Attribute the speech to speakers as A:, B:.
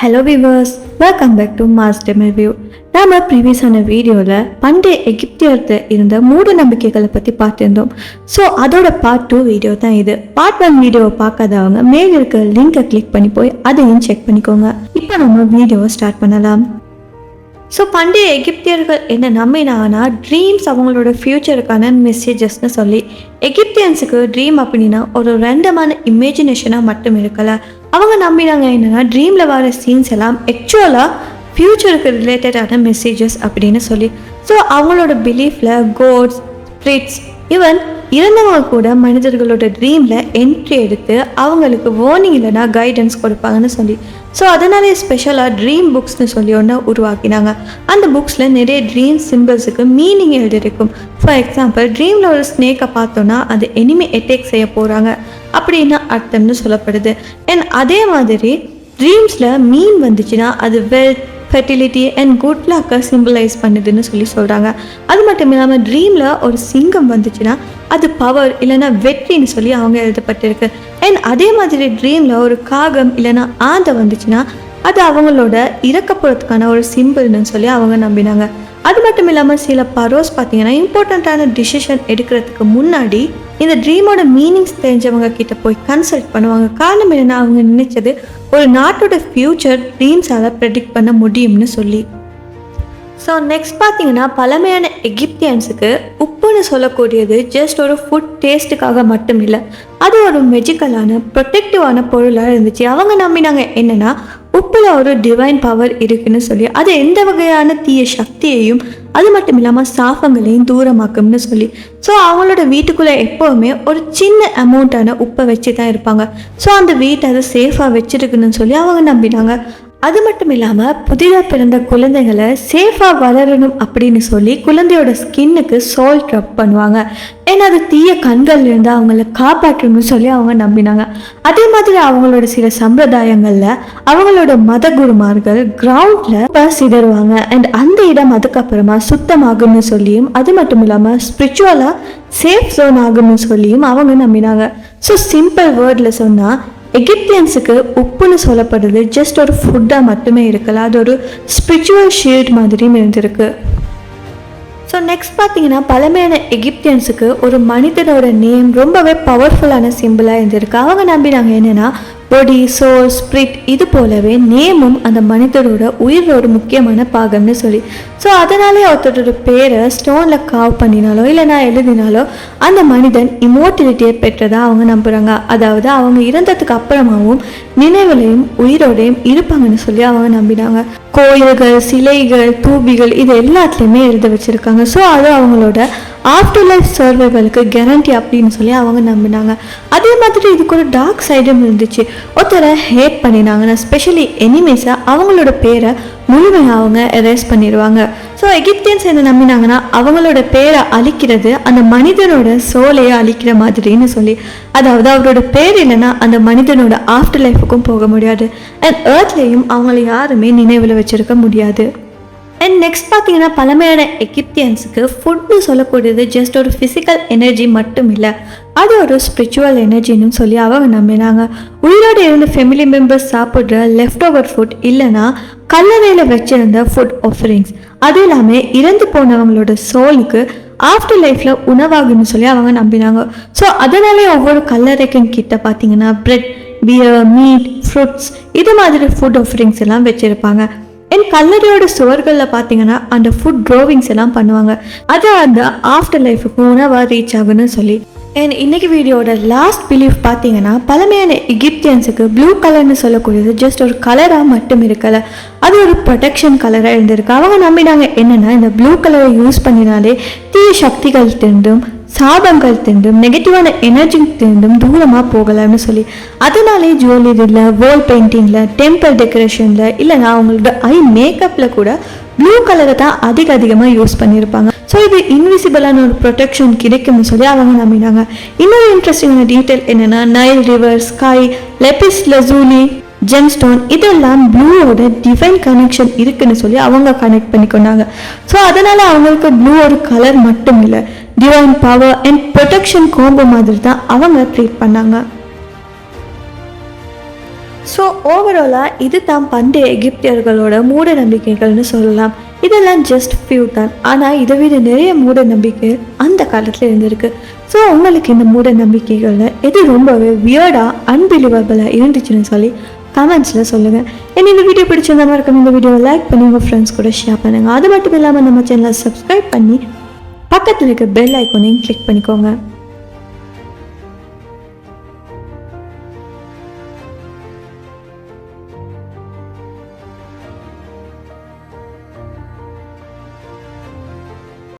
A: Hello viewers welcome back to Master review நாம் ப்ரீவியஸான வீடியோவில் பண்டைய எகிப்தியர்கிட்ட இருந்த மூட நம்பிக்கைகளை பற்றி பார்த்துருந்தோம். ஸோ அதோட பார்ட் டூ வீடியோ தான் இது. பார்ட் ஒன் வீடியோவை பார்க்காதவங்க மேல் இருக்க லிங்கை கிளிக் பண்ணி போய் அதையும் செக் பண்ணிக்கோங்க. இப்போ நம்ம வீடியோவை ஸ்டார்ட் பண்ணலாம். ஸோ பண்டைய எகிப்தியர்கள் என்ன நம்பினாங்கன்னா ட்ரீம்ஸ் அவங்களோட ஃப்யூச்சருக்கான மெசேஜஸ்னு சொல்லி எகிப்தியன்ஸுக்கு ட்ரீம் அப்படின்னா ஒரு ரெண்டமான இமேஜினேஷனாக மட்டும் இருக்கலை. அவங்க நம்பினாங்க என்னென்னா ட்ரீமில் வர சீன்ஸ் எல்லாம் ஆக்சுவலாக ஃப்யூச்சருக்கு ரிலேட்டடான மெசேஜஸ் அப்படின்னு சொல்லி. ஸோ அவங்களோட பிலீஃபில் கோட்ஸ் ஸ்பிரிட்ஸ் ஈவன் இறந்தவங்க கூட மனிதர்களோட ட்ரீமில் என்ட்ரி எடுத்து அவங்களுக்கு வார்னிங் இல்லைனா கைடன்ஸ் கொடுப்பாங்கன்னு சொல்லி. ஸோ அதனாலே ஸ்பெஷலாக ட்ரீம் புக்ஸ்னு சொல்லி ஒன்று உருவாக்கினாங்க. அந்த புக்ஸில் நிறைய ட்ரீம் சிம்பிள்ஸுக்கு மீனிங் எழுதியிருக்கும். ஃபார் எக்ஸாம்பிள் ட்ரீமில் ஒரு ஸ்னேக்கை பார்த்தோன்னா அது எனிமே அட்டேக் செய்ய போகிறாங்க அப்படின்னு அர்த்தம்னு சொல்லப்படுது. அண்ட் அதே மாதிரி ட்ரீம்ஸில் மீன் வந்துச்சுன்னா அது வெல்த் ஃபெர்டிலிட்டி அண்ட் குட் லக்கை சிம்பிளைஸ் பண்ணுதுன்னு சொல்லி சொல்கிறாங்க அது மட்டும் இல்லாமல் ட்ரீமில் ஒரு சிங்கம் வந்துச்சுன்னா அது பவர் இல்லைன்னா வெற்றின்னு சொல்லி அவங்க எழுதப்பட்டிருக்கு. அண்ட் அதே மாதிரி ட்ரீமில் ஒரு காகம் இல்லைன்னா ஆந்தை வந்துச்சுன்னா அது அவங்களோட இறக்கப்புறத்துக்கான ஒரு சிம்பிள்னு சொல்லி அவங்க நம்பினாங்க. அது மட்டும் இல்லாமல் சில பரோஸ் பார்த்தீங்கன்னா இம்பார்ட்டண்ட்டான டிசிஷன் எடுக்கிறதுக்கு முன்னாடி இந்த ட்ரீமோட மீனிங்ஸ் தெரிஞ்சவங்க கிட்ட போய் கன்சல்ட் பண்ணுவாங்க. காரணம் என்னன்னா அவங்க நினைச்சது ஒரு நாட்டோட ஃப்யூச்சர் ட்ரீம்ஸால் ப்ரெடிக்ட் பண்ண முடியும்னு சொல்லி. ஸோ நெக்ஸ்ட் பார்த்தீங்கன்னா பழமையான எகிப்தியன்ஸுக்கு உப்புன்னு சொல்லக்கூடியது ஜஸ்ட் ஒரு ஃபுட் டேஸ்ட்டுக்காக மட்டும் இல்லை. அது ஒரு மெஜிக்கலான ப்ரொட்டெக்டிவான பொருளாக இருந்துச்சு. அவங்க நம்பினாங்க என்னென்னா உப்பில் ஒரு டிவைன் பவர் இருக்குன்னு சொல்லி அது எந்த வகையான தீய சக்தியையும் அது மட்டும் இல்லாமல் சாஃபங்களையும் தூரமாக்கும்னு சொல்லி. ஸோ அவங்களோட வீட்டுக்குள்ளே எப்போவுமே ஒரு சின்ன அமௌண்ட்டான உப்பை வச்சு தான் இருப்பாங்க. ஸோ அந்த வீட்டை அதை சேஃபாக வச்சுருக்குன்னு சொல்லி அவங்க நம்பினாங்க. அது மட்டும் இல்லாமல் புதிதாக பிறந்த குழந்தைகளை சேஃபாக வளரணும் அப்படின்னு சொல்லி குழந்தையோட ஸ்கின்னுக்கு சால்ட் ரப் பண்ணுவாங்க. ஏன்னா அது தீய கண்கள்ல இருந்து அவங்கள காப்பாற்றணும்னு சொல்லி அவங்க நம்பினாங்க. அதே மாதிரி அவங்களோட சில சம்பிரதாயங்களில் அவங்களோட மத குருமார்கள் கிரவுண்டில் சிதறுவாங்க. அண்ட் அந்த இடம் அதுக்கப்புறமா சுத்தமாகும்னு சொல்லியும் அது மட்டும் இல்லாமல் ஸ்பிரிச்சுவலாக சேஃப் ஜோன் ஆகும்னு சொல்லியும் அவங்க நம்பினாங்க. ஸோ சிம்பிள் வேர்டில் சொன்னால் எகிப்தியன்ஸுக்கு உப்புன்னு சொல்லப்படுறது ஜஸ்ட் ஒரு ஃபுட்டாக மட்டுமே இருக்கல அது ஒரு ஸ்பிரிச்சுவல் ஷீல்ட் மாதிரியும் இருந்திருக்கு. ஸோ நெக்ஸ்ட் பார்த்தீங்கன்னா பழமையான எகிப்தியன்ஸுக்கு ஒரு மனிதனோட நேம் ரொம்பவே பவர்ஃபுல்லான சிம்பிளாக இருந்திருக்கு. அவங்க நம்பினாங்க என்னென்னா பொடி சோல் ஸ்பிரிட் இது போலவே நேமும் அந்த மனிதரோட உயிரோட முக்கியமான பாகம்னு சொல்லி. ஸோ அதனாலே ஒருத்தரோட பேரை ஸ்டோனில் காவ் பண்ணினாலோ இல்லை நான் எழுதினாலோ அந்த மனிதன் இமோட்டிலிட்டியை பெற்றதாக அவங்க நம்புகிறாங்க அதாவது அவங்க இறந்ததுக்கு அப்புறமாவும் நினைவுலையும் உயிரோடையும் இருப்பாங்கன்னு சொல்லி அவங்க நம்பினாங்க. கோயில்கள் சிலைகள் தூபிகள் இது எல்லாத்துலேயுமே எழுத வச்சுருக்காங்க. ஸோ அது அவங்களோட ஆஃப்டர் லைஃப் சர்வைவலுக்கு கேரண்டி அப்படின்னு சொல்லி அவங்க நம்பினாங்க. அதே மாதிரி இதுக்கு ஒரு டார்க் சைடும் இருந்துச்சு. ஒருத்தரை ஹேட் பண்ணினாங்கன்னா ஸ்பெஷலி எனிமேஸை அவங்களோட பேரை முழுமையாக அவங்க எரேஸ் பண்ணிடுவாங்க. ஸோ எகிப்தியன்ஸ் என்ன நம்பினாங்கன்னா அவங்களோட பேரை அழிக்கிறது அந்த மனிதனோட சோலையை அழிக்கிற மாதிரின்னு சொல்லி. அதாவது அவரோட பேர் இல்லைன்னா அந்த மனிதனோட ஆஃப்டர் லைஃபுக்கும் போக முடியாது. அண்ட் ஏர்த்லேயும் அவங்கள யாருமே நினைவில் வச்சிருக்க முடியாது. அண்ட் நெக்ஸ்ட் பார்த்தீங்கன்னா பழமையான எகிப்தியன்ஸுக்கு ஃபுட்னு சொல்லக்கூடியது ஜஸ்ட் ஒரு ஃபிசிக்கல் எனர்ஜி மட்டும் இல்லை அது ஒரு ஸ்பிரிச்சுவல் எனர்ஜின்னு சொல்லி அவங்க நம்பினாங்க. உயிரோடு இருந்த ஃபேமிலி மெம்பர்ஸ் சாப்பிட்ற லெஃப்ட் ஓவர் ஃபுட் இல்லைன்னா கல்லறையில் வச்சிருந்த ஃபுட் ஆஃபரிங்ஸ் அது இல்லாமல் இறந்து போனவங்களோட சோலுக்கு ஆஃப்டர் லைஃப்பில் உணவாகுன்னு சொல்லி அவங்க நம்பினாங்க. ஸோ அதனாலே ஒவ்வொரு கல்லறைக்கும் கிட்ட பார்த்தீங்கன்னா பிரெட் பியர் மீட் ஃப்ரூட்ஸ் இது மாதிரி ஃபுட் ஆஃபரிங்ஸ் எல்லாம் வச்சுருப்பாங்க. என் கல்லறையோட சுவர்களில் பார்த்தீங்கன்னா அந்த ஃபுட் ட்ரோவிங்ஸ் எல்லாம் பண்ணுவாங்க. அது அந்த ஆஃப்டர் லைஃபுக்கு உணவாக ரீச் ஆகுன்னு சொல்லி. அண்ட் இன்னைக்கு வீடியோட லாஸ்ட் பிலீஃப் பார்த்தீங்கன்னா பழமையான எகிப்தியன்ஸுக்கு ப்ளூ கலர்னு சொல்லக்கூடியது ஜஸ்ட் ஒரு கலராக மட்டும் இருக்கலை. அது ஒரு ப்ரொடெக்ஷன் கலராக இருந்திருக்கு. அவங்க நம்பினாங்க என்னென்னா இந்த ப்ளூ கலரை யூஸ் பண்ணினாலே தீய சக்திகள் திருந்தும் சாபங்கள் திருந்தும் நெகட்டிவான எனர்ஜி திருந்தும் தூரமாக போகலாம்னு சொல்லி. அதனாலே ஜுவல்லரியில் வால் பெயிண்டிங்கில் டெம்பிள் டெக்கரேஷனில் இல்லைனா அவங்களோட ஐ மேக்கப்பில் கூட ப்ளூ கலரை தான் அதிக அதிகமாக யூஸ் பண்ணியிருப்பாங்க. ஸோ இது இன்விசிபிளான ஒரு ப்ரொடெக்ஷன் கிடைக்கும்னு சொல்லி அவங்க நம்பினாங்க. இன்னொரு இன்ட்ரெஸ்டிங்கான டீட்டெயில் என்னென்னா Nile river sky lapis lazuli gemstone இதெல்லாம் ப்ளூவோட டிவைன் கனெக்ஷன் இருக்குன்னு சொல்லி அவங்க கனெக்ட் பண்ணிக்கொண்டாங்க. ஸோ அதனால் அவங்களுக்கு ப்ளூ ஒரு கலர் மட்டும் இல்லை. Divine power and protection combo மாதிரி தான் அவங்க ட்ரீட் பண்ணாங்க. ஸோ ஓவராலாக இது தான் பண்டைய எகிப்தியர்களோட மூட நம்பிக்கைகள்னு சொல்லலாம். இதெல்லாம் ஜஸ்ட் ஃபியூ தான். ஆனால் இதை விட நிறைய மூட நம்பிக்கை அந்த காலத்தில் இருந்திருக்கு. ஸோ உங்களுக்கு இந்த மூட நம்பிக்கைகளில் எது ரொம்பவே வியர்டாக அன்பிலிவபிளாக இருந்துச்சுன்னு சொல்லி கமெண்ட்ஸில் சொல்லுங்கள் என்ன இந்த வீடியோ பிடிச்சிருந்தா இருக்கும் இந்த வீடியோவை லைக் பண்ணி உங்கள் ஃப்ரெண்ட்ஸ் கூட ஷேர் பண்ணுங்கள் அது மட்டும் இல்லாமல் நம்ம சேனலை சப்ஸ்கிரைப் பண்ணி பக்கத்தில் இருக்க பெல் ஐக்கோனையும் கிளிக் பண்ணிக்கோங்க.